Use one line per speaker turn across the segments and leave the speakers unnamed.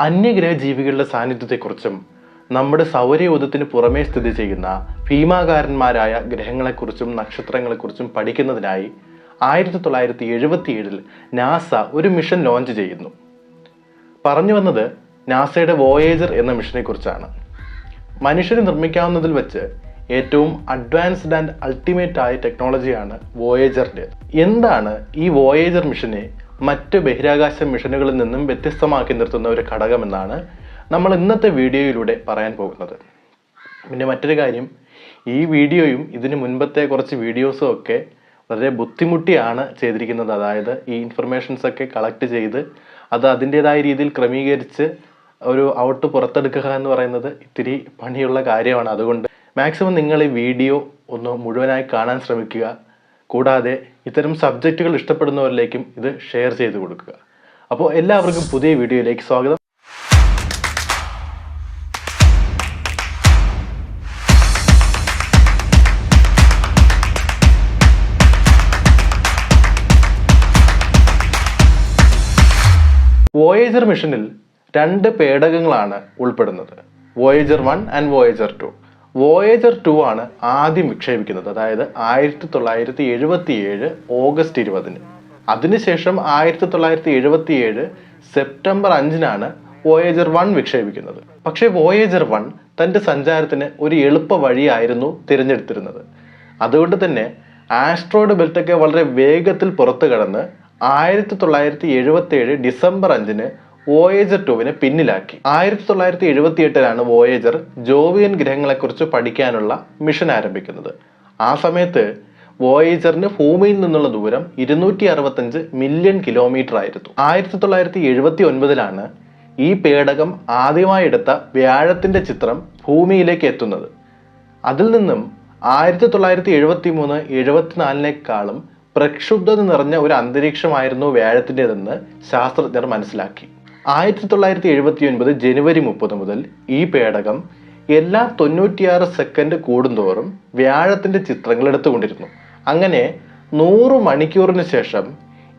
അന്യഗ്രഹ ജീവികളുടെ സാന്നിധ്യത്തെക്കുറിച്ചും നമ്മുടെ സൗരയൂഥത്തിന് പുറമേ സ്ഥിതി ചെയ്യുന്ന ഭീമാകാരന്മാരായ ഗ്രഹങ്ങളെക്കുറിച്ചും നക്ഷത്രങ്ങളെക്കുറിച്ചും പഠിക്കുന്നതിനായി ആയിരത്തി തൊള്ളായിരത്തി എഴുപത്തിയേഴിൽ നാസ ഒരു മിഷൻ ലോഞ്ച് ചെയ്യുന്നു. പറഞ്ഞു വന്നത് നാസയുടെ വോയേജർ എന്ന മിഷനെ കുറിച്ചാണ് മനുഷ്യന് നിർമ്മിക്കാവുന്നതിൽ വെച്ച് ഏറ്റവും അഡ്വാൻസ്ഡ് ആൻഡ് അൾട്ടിമേറ്റ് ആയ ടെക്നോളജിയാണ് വോയേജറിന്റെ എന്താണ് ഈ വോയേജർ മിഷനെ മറ്റ് ബഹിരാകാശ മിഷനുകളിൽ നിന്നും വ്യത്യസ്തമാക്കി നിർത്തുന്ന ഒരു ഘടകമെന്നാണ് നമ്മൾ ഇന്നത്തെ വീഡിയോയിലൂടെ പറയാൻ പോകുന്നത്. പിന്നെ മറ്റൊരു കാര്യം ഈ വീഡിയോയും ഇതിന് മുൻപത്തെ കുറച്ച് വീഡിയോസും ഒക്കെ വളരെ ബുദ്ധിമുട്ടിയാണ് ചെയ്തിരിക്കുന്നത്. അതായത് ഈ ഇൻഫർമേഷൻസ് ഒക്കെ കളക്ട് ചെയ്ത് അത് അതിന്റെതായ രീതിയിൽ ക്രമീകരിച്ച് ഒരു ഔട്ട് പുറത്തെടുക്കുക എന്ന് പറയുന്നത് ഇത്തിരി പണിയുള്ള കാര്യമാണ്. അതുകൊണ്ട് മാക്സിമം നിങ്ങൾ ഈ വീഡിയോ ഒന്ന് മുഴുവനായി കാണാൻ ശ്രമിക്കുക. കൂടാതെ ഇത്തരം സബ്ജക്റ്റുകൾ ഇഷ്ടപ്പെടുന്നവരിലേക്കും ഇത് ഷെയർ ചെയ്ത് കൊടുക്കുക. അപ്പോൾ എല്ലാവർക്കും പുതിയ വീഡിയോയിലേക്ക് സ്വാഗതം. വോയേജർ മിഷനിൽ രണ്ട് പേടകങ്ങളാണ് ഉൾപ്പെടുന്നത്. Voyager one and Voyager two Voyager two ആണ് ആദ്യം വിക്ഷേപിക്കുന്നത്. അതായത് ആയിരത്തി തൊള്ളായിരത്തി എഴുപത്തി ഏഴ് ഓഗസ്റ്റ് ഇരുപതിന്. അതിനുശേഷം ആയിരത്തി തൊള്ളായിരത്തി എഴുപത്തി ഏഴ് സെപ്റ്റംബർ അഞ്ചിനാണ് വോയേജർ വൺ വിക്ഷേപിക്കുന്നത്. പക്ഷേ വോയേജർ വൺ തന്റെ സഞ്ചാരത്തിന് ഒരു എളുപ്പ വഴിയായിരുന്നു തിരഞ്ഞെടുത്തിരുന്നത്. അതുകൊണ്ട് തന്നെ ആസ്ട്രോയിഡ് ബെൽറ്റൊക്കെ വളരെ വേഗത്തിൽ പുറത്തു കടന്ന് ആയിരത്തി തൊള്ളായിരത്തി എഴുപത്തി ഏഴ് ഡിസംബർ അഞ്ചിന് വോയേജർ ടുവിനെ പിന്നിലാക്കി. ആയിരത്തി തൊള്ളായിരത്തി എഴുപത്തി എട്ടിലാണ് വോയേജർ ജോവിയൻ ഗ്രഹങ്ങളെക്കുറിച്ച് പഠിക്കാനുള്ള മിഷൻ ആരംഭിക്കുന്നത്. ആ സമയത്ത് വോയേജറിന് ഭൂമിയിൽ നിന്നുള്ള ദൂരം ഇരുന്നൂറ്റി അറുപത്തഞ്ച് മില്യൺ കിലോമീറ്റർ ആയിരുന്നു ആയിരത്തി തൊള്ളായിരത്തി എഴുപത്തി ഒൻപതിലാണ് ഈ പേടകം ആദ്യമായി എടുത്ത വ്യാഴത്തിന്റെ ചിത്രം ഭൂമിയിലേക്ക് എത്തുന്നത്. അതിൽ നിന്നും ആയിരത്തി തൊള്ളായിരത്തി എഴുപത്തി മൂന്ന് എഴുപത്തിനാലിനേക്കാളും പ്രക്ഷുബ്ധത നിറഞ്ഞ ഒരു അന്തരീക്ഷമായിരുന്നു വ്യാഴത്തിന്റെതെന്ന് ശാസ്ത്രജ്ഞർ മനസ്സിലാക്കി. ആയിരത്തി തൊള്ളായിരത്തി എഴുപത്തി ഒൻപത് ജനുവരി മുപ്പത് മുതൽ ഈ പേടകം എല്ലാ തൊണ്ണൂറ്റിയാറ് സെക്കൻഡ് കൂടുന്തോറും വ്യാഴത്തിന്റെ ചിത്രങ്ങൾ എടുത്തുകൊണ്ടിരുന്നു. അങ്ങനെ നൂറ് മണിക്കൂറിന് ശേഷം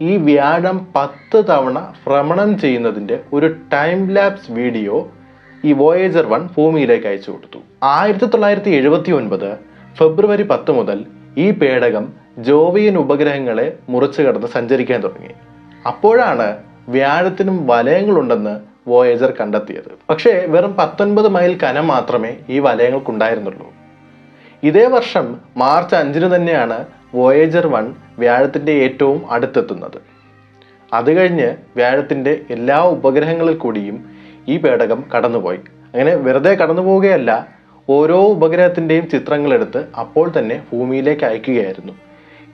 ഈ വ്യാഴം പത്ത് തവണ ഭ്രമണം ചെയ്യുന്നതിന്റെ ഒരു ടൈം ലാപ്സ് വീഡിയോ ഈ വോയേജർ വൺ ഭൂമിയിലേക്ക് അയച്ചു കൊടുത്തു. ആയിരത്തി തൊള്ളായിരത്തി എഴുപത്തി ഒൻപത് ഫെബ്രുവരി പത്ത് മുതൽ ഈ പേടകം ജോവിയൻ ഉപഗ്രഹങ്ങളെ മുറിച്ചു കടന്ന് സഞ്ചരിക്കാൻ തുടങ്ങി. അപ്പോഴാണ് വ്യാഴത്തിനും വലയങ്ങളുണ്ടെന്ന് വോയേജർ കണ്ടെത്തിയത്. പക്ഷേ വെറും പത്തൊൻപത് മൈൽ കനം മാത്രമേ ഈ വലയങ്ങൾക്കുണ്ടായിരുന്നുള്ളൂ. ഇതേ വർഷം മാർച്ച് അഞ്ചിന് തന്നെയാണ് വോയേജർ വൺ വ്യാഴത്തിന്റെ ഏറ്റവും അടുത്തെത്തുന്നത്. അത് കഴിഞ്ഞ് വ്യാഴത്തിന്റെ എല്ലാ ഉപഗ്രഹങ്ങളിൽ കൂടിയും ഈ പേടകം കടന്നുപോയി. അങ്ങനെ വെറുതെ കടന്നു പോവുകയല്ല ഓരോ ഉപഗ്രഹത്തിന്റെയും ചിത്രങ്ങളെടുത്ത് അപ്പോൾ തന്നെ ഭൂമിയിലേക്ക് അയക്കുകയായിരുന്നു.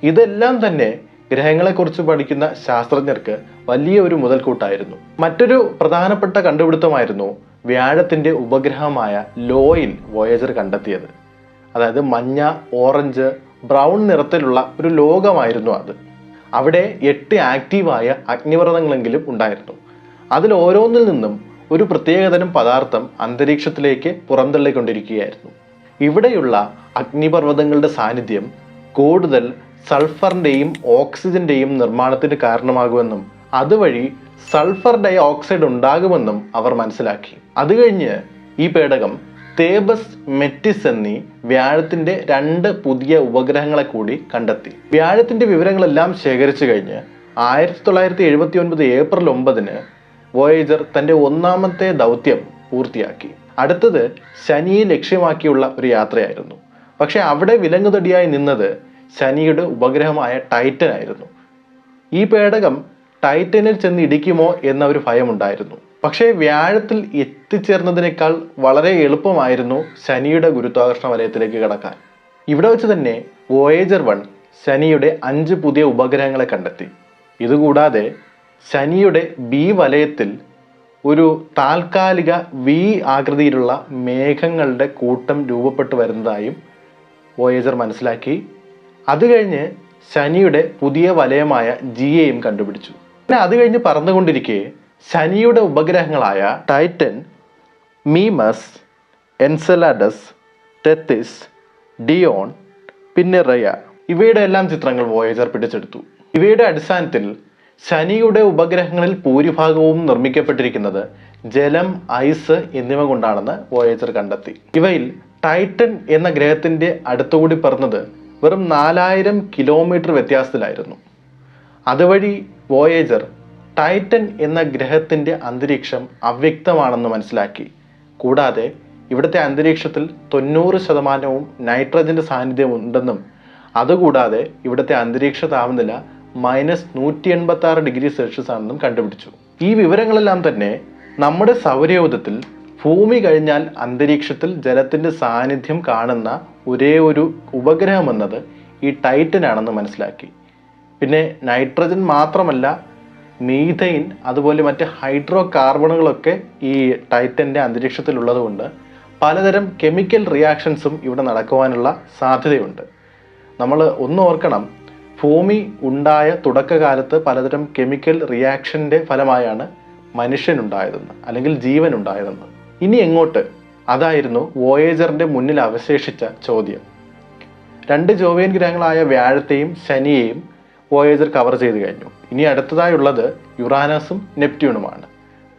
ഇതെല്ലാം തന്നെ ഗ്രഹങ്ങളെക്കുറിച്ച് പഠിക്കുന്ന ശാസ്ത്രജ്ഞർക്ക് വലിയ ഒരു മുതൽക്കൂട്ടായിരുന്നു. മറ്റൊരു പ്രധാനപ്പെട്ട കണ്ടുപിടുത്തമായിരുന്നു വ്യാഴത്തിന്റെ ഉപഗ്രഹമായ ലോയിൽ വോയേജർ കണ്ടെത്തിയത്. അതായത് മഞ്ഞ ഓറഞ്ച് ബ്രൗൺ നിറത്തിലുള്ള ഒരു ലോകമായിരുന്നു അത്. അവിടെ എട്ട് ആക്റ്റീവായ അഗ്നിപർവതങ്ങളെങ്കിലും ഉണ്ടായിരുന്നു. അതിൽ ഓരോന്നിൽ നിന്നും ഒരു പ്രത്യേകതരം പദാർത്ഥം അന്തരീക്ഷത്തിലേക്ക് പുറന്തള്ളിക്കൊണ്ടിരിക്കുകയായിരുന്നു. ഇവിടെയുള്ള അഗ്നിപർവതങ്ങളുടെ സാന്നിധ്യം കൂടുതൽ സൾഫറിന്റെയും ഓക്സിജന്റെയും നിർമ്മാണത്തിന് കാരണമാകുമെന്നും അതുവഴി സൾഫർ ഡൈ ഓക്സൈഡ് ഉണ്ടാകുമെന്നും അവർ മനസ്സിലാക്കി. അത് കഴിഞ്ഞ് ഈ പേടകം തേബസ് മെറ്റിസ് എന്നീ വ്യാഴത്തിന്റെ രണ്ട് പുതിയ ഉപഗ്രഹങ്ങളെ കൂടി കണ്ടെത്തി. വ്യാഴത്തിന്റെ വിവരങ്ങളെല്ലാം ശേഖരിച്ചു കഴിഞ്ഞ് ആയിരത്തി തൊള്ളായിരത്തി എഴുപത്തി ഒൻപത് ഏപ്രിൽ ഒമ്പതിന് വോയേജർ തന്റെ ഒന്നാമത്തെ ദൗത്യം പൂർത്തിയാക്കി. അടുത്തത് ശനിയെ ലക്ഷ്യമാക്കിയുള്ള ഒരു യാത്രയായിരുന്നു. പക്ഷെ അവിടെ വിലങ്ങുതടിയായി നിന്നത് ശനിയുടെ ഉപഗ്രഹമായ ടൈറ്റൻ ആയിരുന്നു. ഈ പേടകം ടൈറ്റനിൽ ചെന്ന് ഇടിക്കുമോ എന്ന ഒരു ഭയമുണ്ടായിരുന്നു. പക്ഷേ വ്യാഴത്തിൽ എത്തിച്ചേർന്നതിനേക്കാൾ വളരെ എളുപ്പമായിരുന്നു ശനിയുടെ ഗുരുത്വാകർഷണ വലയത്തിലേക്ക് കടക്കാൻ. ഇവിടെ വെച്ച് തന്നെ വോയേജർ വൺ ശനിയുടെ അഞ്ച് പുതിയ ഉപഗ്രഹങ്ങളെ കണ്ടെത്തി. ഇതുകൂടാതെ ശനിയുടെ ബി വലയത്തിൽ ഒരു താൽക്കാലിക വി ആകൃതിയിലുള്ള മേഘങ്ങളുടെ കൂട്ടം രൂപപ്പെട്ടു വരുന്നതായും വോയേജർ മനസ്സിലാക്കി. അത് കഴിഞ്ഞ് ശനിയുടെ പുതിയ വലയമായ ജിയെയും കണ്ടുപിടിച്ചു. പിന്നെ അത് കഴിഞ്ഞ് പറന്നുകൊണ്ടിരിക്കെ ശനിയുടെ ഉപഗ്രഹങ്ങളായ Titan Mimas Enceladus Tethys Dione പിന്നെ റയ. ഇവയുടെ എല്ലാം ചിത്രങ്ങൾ വോയേജർ പിടിച്ചെടുത്തു. ഇവയുടെ അടിസ്ഥാനത്തിൽ ശനിയുടെ ഉപഗ്രഹങ്ങളിൽ ഭൂരിഭാഗവും നിർമ്മിക്കപ്പെട്ടിരിക്കുന്നത് ജലം ഐസ് എന്നിവ കൊണ്ടാണെന്ന് വോയേജർ കണ്ടെത്തി. ഇവയിൽ ടൈറ്റൻ എന്ന ഗ്രഹത്തിന്റെ അടുത്തുകൂടി പറന്നത് വെറും നാലായിരം കിലോമീറ്റർ വ്യത്യാസത്തിലായിരുന്നു. അതുവഴി വോയേജർ ടൈറ്റൻ എന്ന ഗ്രഹത്തിന്റെ അന്തരീക്ഷം അവ്യക്തമാണെന്ന് മനസ്സിലാക്കി. കൂടാതെ ഇവിടുത്തെ അന്തരീക്ഷത്തിൽ തൊണ്ണൂറ് ശതമാനവും നൈട്രജന്റെ സാന്നിധ്യം ഉണ്ടെന്നും അതുകൂടാതെ ഇവിടുത്തെ അന്തരീക്ഷ താപനില മൈനസ് നൂറ്റി എൺപത്തി ആറ് ഡിഗ്രി സെൽഷ്യസ് ആണെന്നും കണ്ടുപിടിച്ചു. ഈ വിവരങ്ങളെല്ലാം തന്നെ നമ്മുടെ സൗരയൂഥത്തിൽ ഭൂമി കഴിഞ്ഞാൽ അന്തരീക്ഷത്തിൽ ജലത്തിന്റെ സാന്നിധ്യം കാണുന്ന ഒരേ ഒരു ഉപഗ്രഹം എന്നത് ഈ ടൈറ്റൻ ആണെന്ന് മനസ്സിലാക്കി. പിന്നെ നൈട്രജൻ മാത്രമല്ല മീഥൈൻ അതുപോലെ മറ്റ് ഹൈഡ്രോ കാർബണുകളൊക്കെ ഈ ടൈറ്റന്റെ അന്തരീക്ഷത്തിലുള്ളതുകൊണ്ട് പലതരം കെമിക്കൽ റിയാക്ഷൻസും ഇവിടെ നടക്കുവാനുള്ള സാധ്യതയുണ്ട്. നമ്മൾ ഒന്ന് ഓർക്കണം ഭൂമി ഉണ്ടായ തുടക്കകാലത്ത് പലതരം കെമിക്കൽ റിയാക്ഷന്റെ ഫലമായാണ് മനുഷ്യനുണ്ടായതെന്ന് അല്ലെങ്കിൽ ജീവൻ ഉണ്ടായതെന്ന് ഇനി എങ്ങോട്ട്? അതായിരുന്നു വോയേജറിന്റെ മുന്നിൽ അവശേഷിച്ച ചോദ്യം. രണ്ട് ജോവിയൻ ഗ്രഹങ്ങളായ വ്യാഴത്തെയും ശനിയെയും വോയേജർ കവർ ചെയ്ത് കഴിഞ്ഞു. ഇനി അടുത്തതായുള്ളത് യുറാനസും നെപ്റ്റ്യൂണുമാണ്.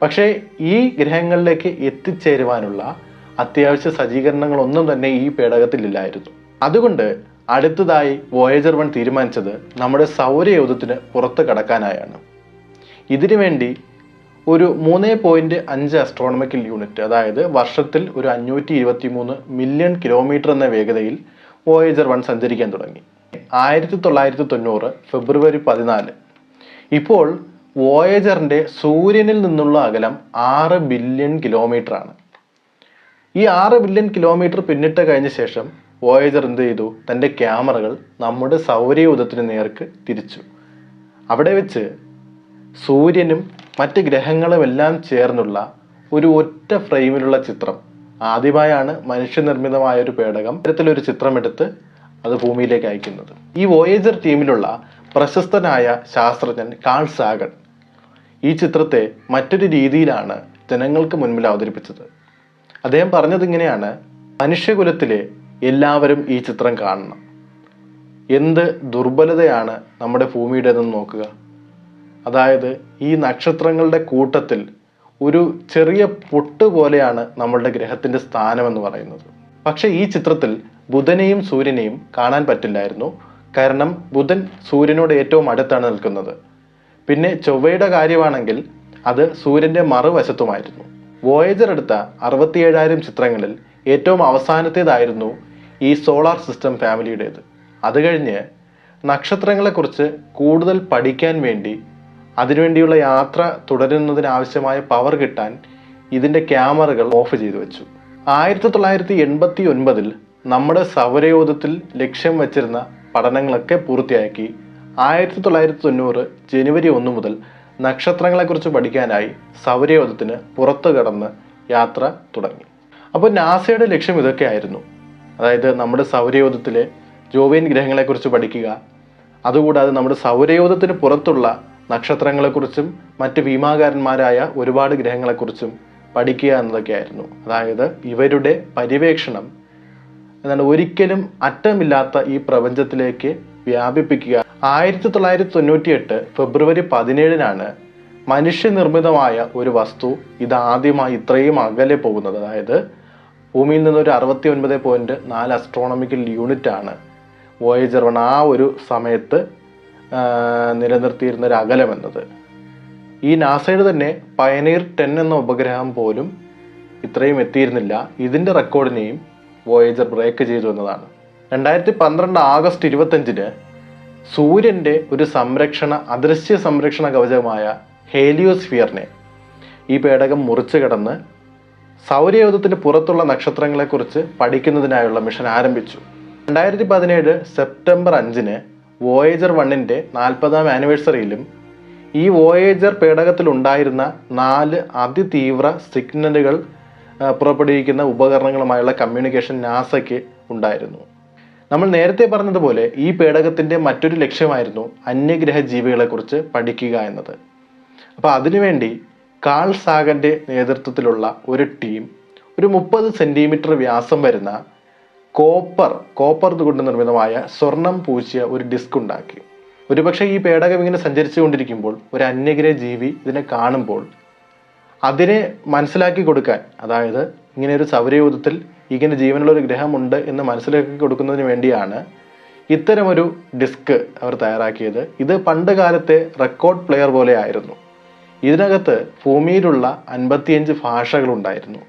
പക്ഷേ ഈ ഗ്രഹങ്ങളിലേക്ക് എത്തിച്ചേരുവാനുള്ള അത്യാവശ്യ സജ്ജീകരണങ്ങളൊന്നും തന്നെ ഈ പേടകത്തിലില്ലായിരുന്നു. അതുകൊണ്ട് അടുത്തതായി വോയേജർ വൺ തീരുമാനിച്ചത് നമ്മുടെ സൗരയൂഥത്തിന് പുറത്ത് കടക്കാനായാണ്. ഇതിനു വേണ്ടി ഒരു മൂന്ന് പോയിന്റ് അഞ്ച് അസ്ട്രോണമിക്കൽ യൂണിറ്റ് അതായത് വർഷത്തിൽ ഒരു അഞ്ഞൂറ്റി ഇരുപത്തി മൂന്ന് മില്യൺ കിലോമീറ്റർ എന്ന വേഗതയിൽ വോയേജർ വൺ സഞ്ചരിക്കാൻ തുടങ്ങി. ആയിരത്തി തൊള്ളായിരത്തി തൊണ്ണൂറ് ഫെബ്രുവരി പതിനാല്. ഇപ്പോൾ വോയേജറിന്റെ സൂര്യനിൽ നിന്നുള്ള അകലം ആറ് ബില്യൺ കിലോമീറ്റർ ആണ്. ഈ ആറ് ബില്യൺ കിലോമീറ്റർ പിന്നിട്ട് കഴിഞ്ഞ ശേഷം വോയേജർ എന്ത് ചെയ്തു? തന്റെ ക്യാമറകൾ നമ്മുടെ സൗരയൂഥത്തിന് നേർക്ക് തിരിച്ചു. അവിടെ വെച്ച് സൂര്യനും മറ്റ് ഗ്രഹങ്ങളും എല്ലാം ചേർന്നുള്ള ഒരു ഒറ്റ ഫ്രെയിമിലുള്ള ചിത്രം. ആദ്യമായാണ് മനുഷ്യനിർമ്മിതമായ ഒരു പേടകം ഇത്തരത്തിലൊരു ചിത്രമെടുത്ത് അത് ഭൂമിയിലേക്ക് അയക്കുന്നത്. ഈ വോയേജർ ടീമിലുള്ള പ്രശസ്തനായ ശാസ്ത്രജ്ഞൻ കാൾ സാഗൺ ഈ ചിത്രത്തെ മറ്റൊരു രീതിയിലാണ് ജനങ്ങൾക്ക് മുൻപിൽ അവതരിപ്പിച്ചത്. അദ്ദേഹം പറഞ്ഞത് ഇങ്ങനെയാണ് മനുഷ്യകുലത്തിലെ എല്ലാവരും ഈ ചിത്രം കാണണം. എന്ത് ദുർബലതയാണ് നമ്മുടെ ഭൂമിയുടേതെന്ന് നോക്കുക. അതായത് ഈ നക്ഷത്രങ്ങളുടെ കൂട്ടത്തിൽ ഒരു ചെറിയ പൊട്ട് പോലെയാണ് നമ്മളുടെ ഗ്രഹത്തിന്റെ സ്ഥാനം എന്ന് പറയുന്നത്. പക്ഷേ ഈ ചിത്രത്തിൽ ബുധനെയും സൂര്യനെയും കാണാൻ പറ്റില്ലായിരുന്നു. കാരണം ബുധൻ സൂര്യനോട് ഏറ്റവും അടുത്താണ് നിൽക്കുന്നത്. പിന്നെ ചൊവ്വയുടെ കാര്യമാണെങ്കിൽ അത് സൂര്യന്റെ മറുവശത്തുമായിരുന്നു. വോയേജർ എടുത്ത അറുപത്തിയേഴായിരം ചിത്രങ്ങളിൽ ഏറ്റവും അവസാനത്തേതായിരുന്നു ഈ സോളാർ സിസ്റ്റം ഫാമിലിയുടേത്. അത് കഴിഞ്ഞ് നക്ഷത്രങ്ങളെക്കുറിച്ച് കൂടുതൽ പഠിക്കാൻ വേണ്ടി അതിനുവേണ്ടിയുള്ള യാത്ര തുടരുന്നതിനാവശ്യമായ പവർ കിട്ടാൻ ഇതിന്റെ ക്യാമറകൾ ഓഫ് ചെയ്തു വെച്ചു. ആയിരത്തി തൊള്ളായിരത്തി എൺപത്തി ഒൻപതിൽ നമ്മുടെ സൗരയോധത്തിൽ ലക്ഷ്യം വച്ചിരുന്ന പഠനങ്ങളൊക്കെ പൂർത്തിയാക്കി. ആയിരത്തി തൊള്ളായിരത്തി തൊണ്ണൂറ് ജനുവരി ഒന്ന് മുതൽ നക്ഷത്രങ്ങളെക്കുറിച്ച് പഠിക്കാനായി സൗരയോധത്തിന് പുറത്തു കടന്ന് യാത്ര തുടങ്ങി. അപ്പോൾ നാസയുടെ ലക്ഷ്യം ഇതൊക്കെയായിരുന്നു അതായത് നമ്മുടെ സൗരയോധത്തിലെ ജോവിയൻ ഗ്രഹങ്ങളെക്കുറിച്ച് പഠിക്കുക. അതുകൂടാതെ നമ്മുടെ സൗരയോധത്തിന് പുറത്തുള്ള നക്ഷത്രങ്ങളെക്കുറിച്ചും മറ്റ് ഭീമാകാരന്മാരായ ഒരുപാട് ഗ്രഹങ്ങളെക്കുറിച്ചും പഠിക്കുക എന്നതൊക്കെയായിരുന്നു. അതായത് ഇവരുടെ പര്യവേക്ഷണം എന്താണ് ഒരിക്കലും അറ്റമില്ലാത്ത ഈ പ്രപഞ്ചത്തിലേക്ക് വ്യാപിപ്പിക്കുക. ആയിരത്തി തൊള്ളായിരത്തി തൊണ്ണൂറ്റി എട്ട് ഫെബ്രുവരി പതിനേഴിനാണ് മനുഷ്യനിർമ്മിതമായ ഒരു വസ്തു ഇതാദ്യമായി ഇത്രയും അകലെ പോകുന്നത്. അതായത് ഭൂമിയിൽ നിന്ന് ഒരു അറുപത്തി ഒൻപത് പോയിന്റ് നാല് അസ്ട്രോണമിക്കൽ യൂണിറ്റ് ആണ്. വോയേജർ വൺ ആ ഒരു സമയത്ത് നിലനിർത്തിയിരുന്ന ഒരു അകലം എന്നത്. ഈ നാസയുടെ തന്നെ പയനീർ ടെൻ എന്ന ഉപഗ്രഹം പോലും ഇത്രയും എത്തിയിരുന്നില്ല. ഇതിന്റെ റെക്കോർഡിനെയും വോയേജർ ബ്രേക്ക് ചെയ്തു എന്നതാണ്. രണ്ടായിരത്തി പന്ത്രണ്ട് ആഗസ്റ്റ് ഇരുപത്തഞ്ചിന് സൂര്യന്റെ ഒരു സംരക്ഷണ അദൃശ്യ സംരക്ഷണ കവചമായ ഹേലിയോസ്ഫിയറിനെ ഈ പേടകം മുറിച്ചു കടന്ന് സൗരയൂഥത്തിന് പുറത്തുള്ള നക്ഷത്രങ്ങളെക്കുറിച്ച് പഠിക്കുന്നതിനായുള്ള മിഷൻ ആരംഭിച്ചു. രണ്ടായിരത്തി പതിനേഴ് സെപ്റ്റംബർ അഞ്ചിന് വോയേജർ വണ്ണിന്റെ നാൽപ്പതാം ആനിവേഴ്സറിയിലും ഈ വോയേജർ പേടകത്തിലുണ്ടായിരുന്ന നാല് അതിതീവ്ര സിഗ്നലുകൾ പുറപ്പെടുവിക്കുന്ന ഉപകരണങ്ങളുമായുള്ള കമ്മ്യൂണിക്കേഷൻ നാസയ്ക്ക് ഉണ്ടായിരുന്നു. നമ്മൾ നേരത്തെ പറഞ്ഞതുപോലെ ഈ പേടകത്തിന്റെ മറ്റൊരു ലക്ഷ്യമായിരുന്നു അന്യഗ്രഹ ജീവികളെക്കുറിച്ച് പഠിക്കുക എന്നത്. അപ്പോൾ അതിനുവേണ്ടി കാൾ സാഗന്റെ നേതൃത്വത്തിലുള്ള ഒരു ടീം ഒരു മുപ്പത് സെന്റിമീറ്റർ വ്യാസം വരുന്ന കോപ്പർ കോപ്പർ കൊണ്ട് നിർമ്മിതമായ സ്വർണം പൂശിയ ഒരു ഡിസ്ക് ഉണ്ടാക്കി. ഒരുപക്ഷെ ഈ പേടകം ഇങ്ങനെ സഞ്ചരിച്ചു കൊണ്ടിരിക്കുമ്പോൾ ഒരു അന്യഗ്രഹ ജീവി ഇതിനെ കാണുമ്പോൾ അതിനെ മനസ്സിലാക്കി കൊടുക്കാൻ അതായത് ഇങ്ങനെ ഒരു സൗരയൂഥത്തിൽ ഇങ്ങനെ ജീവനുള്ള ഒരു ഗ്രഹമുണ്ട് എന്ന് മനസ്സിലാക്കി കൊടുക്കുന്നതിന് വേണ്ടിയാണ് ഇത്തരമൊരു ഡിസ്ക് അവർ തയ്യാറാക്കിയത്. ഇത് പണ്ട് കാലത്തെ റെക്കോർഡ് പ്ലെയർ പോലെ ആയിരുന്നു. ഇതിനകത്ത് ഭൂമിയിലുള്ള അൻപത്തിയഞ്ച് ഭാഷകളുണ്ടായിരുന്നു.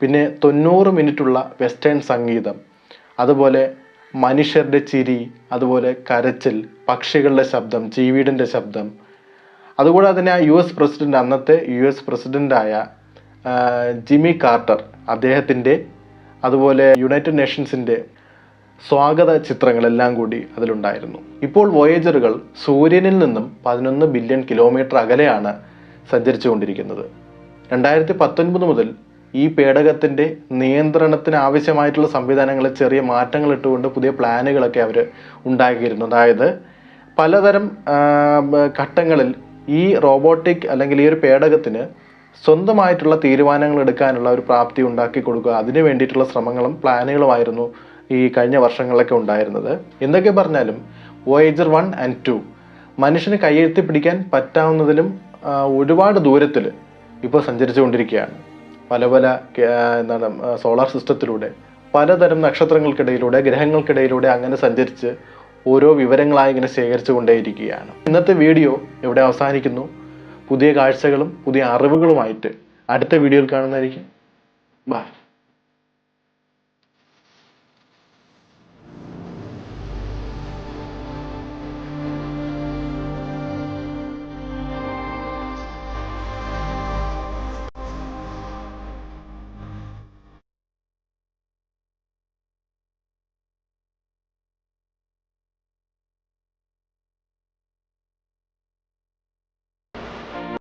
പിന്നെ തൊണ്ണൂറ് മിനിറ്റുള്ള വെസ്റ്റേൺ സംഗീതം. അതുപോലെ മനുഷ്യരുടെ ചിരി അതുപോലെ കരച്ചിൽ പക്ഷികളുടെ ശബ്ദം ചീവീടിന്റെ ശബ്ദം. അതുകൂടാതെ തന്നെ യു എസ് പ്രസിഡന്റ് അന്നത്തെ യു എസ് പ്രസിഡന്റായ ജിമ്മി കാർട്ടർ അദ്ദേഹത്തിന്റെ അതുപോലെ യുണൈറ്റഡ് നേഷൻസിന്റെ സ്വാഗത ചിത്രങ്ങളെല്ലാം കൂടി അതിലുണ്ടായിരുന്നു. ഇപ്പോൾ വോയേജറുകൾ സൂര്യനിൽ നിന്നും പതിനൊന്ന് ബില്യൺ കിലോമീറ്റർ അകലെയാണ് സഞ്ചരിച്ചുകൊണ്ടിരിക്കുന്നത്. രണ്ടായിരത്തി പത്തൊൻപത് മുതൽ ഈ പേടകത്തിന്റെ നിയന്ത്രണത്തിന് ആവശ്യമായിട്ടുള്ള സംവിധാനങ്ങളിൽ ചെറിയ മാറ്റങ്ങൾ ഇട്ടുകൊണ്ട് പുതിയ പ്ലാനുകളൊക്കെ അവർ ഉണ്ടാക്കിയിരുന്നു. അതായത് പലതരം ഘട്ടങ്ങളിൽ ഈ റോബോട്ടിക് അല്ലെങ്കിൽ ഈ ഒരു പേടകത്തിന് സ്വന്തമായിട്ടുള്ള തീരുമാനങ്ങൾ എടുക്കാനുള്ള ഒരു പ്രാപ്തി ഉണ്ടാക്കി കൊടുക്കുക. അതിന് വേണ്ടിയിട്ടുള്ള ശ്രമങ്ങളും പ്ലാനുകളുമായിരുന്നു ഈ കഴിഞ്ഞ വർഷങ്ങളിലൊക്കെ ഉണ്ടായിരുന്നത്. എന്തൊക്കെ പറഞ്ഞാലും വോയേജർ വൺ ആൻഡ് ടു മനുഷ്യന് കയ്യെഴുത്തി പിടിക്കാൻ പറ്റാവുന്നതിലും ഒരുപാട് ദൂരത്തിൽ ഇപ്പോൾ സഞ്ചരിച്ചുകൊണ്ടിരിക്കുകയാണ്. പല പല എന്താണ് സോളാർ സിസ്റ്റത്തിലൂടെ പലതരം നക്ഷത്രങ്ങൾക്കിടയിലൂടെ ഗ്രഹങ്ങൾക്കിടയിലൂടെ അങ്ങനെ സഞ്ചരിച്ച് ഓരോ വിവരങ്ങളായി ഇങ്ങനെ ശേഖരിച്ചു കൊണ്ടേയിരിക്കുകയാണ് ഇന്നത്തെ വീഡിയോ ഇവിടെ അവസാനിക്കുന്നു. പുതിയ കാഴ്ചകളും പുതിയ അറിവുകളുമായിട്ട് അടുത്ത വീഡിയോയിൽ കാണുന്നതായിരിക്കും. ബൈ